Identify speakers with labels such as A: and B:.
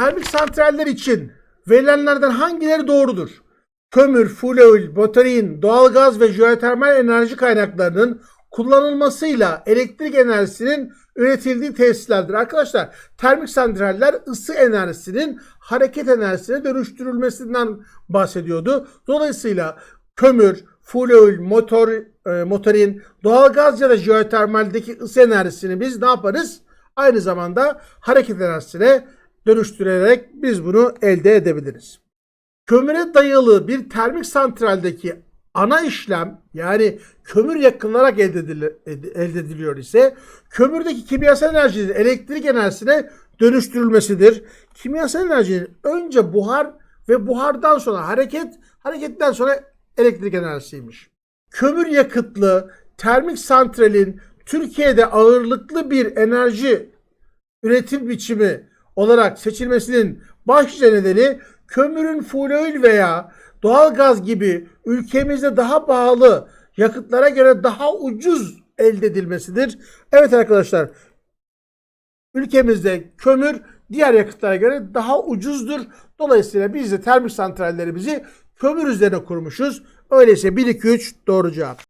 A: termik santraller için verilenlerden hangileri doğrudur? Kömür, fuel, batarin, doğalgaz ve jeotermal enerji kaynaklarının kullanılmasıyla elektrik enerjisinin üretildiği tesislerdir. Arkadaşlar termik santraller ısı enerjisinin hareket enerjisine dönüştürülmesinden bahsediyordu. Dolayısıyla kömür, fuel, motor, e, motorin, doğalgaz ya da jeotermaldeki ısı enerjisini biz ne yaparız? Aynı zamanda hareket enerjisine dönüştürerek biz bunu elde edebiliriz. Kömüre dayalı bir termik santraldeki ana işlem yani kömür yakılarak elde, edili- ed- elde ediliyor ise kömürdeki kimyasal enerjinin elektrik enerjisine dönüştürülmesidir. Kimyasal enerjinin önce buhar ve buhardan sonra hareket, hareketten sonra elektrik enerjisiymiş. Kömür yakıtlı termik santralin Türkiye'de ağırlıklı bir enerji üretim biçimi olarak seçilmesinin başlıca nedeni kömürün fuel veya doğalgaz gibi ülkemizde daha pahalı yakıtlara göre daha ucuz elde edilmesidir. Evet arkadaşlar ülkemizde kömür diğer yakıtlara göre daha ucuzdur. Dolayısıyla biz de termik santrallerimizi kömür üzerine kurmuşuz. Öyleyse 1 2 3 doğru cevap.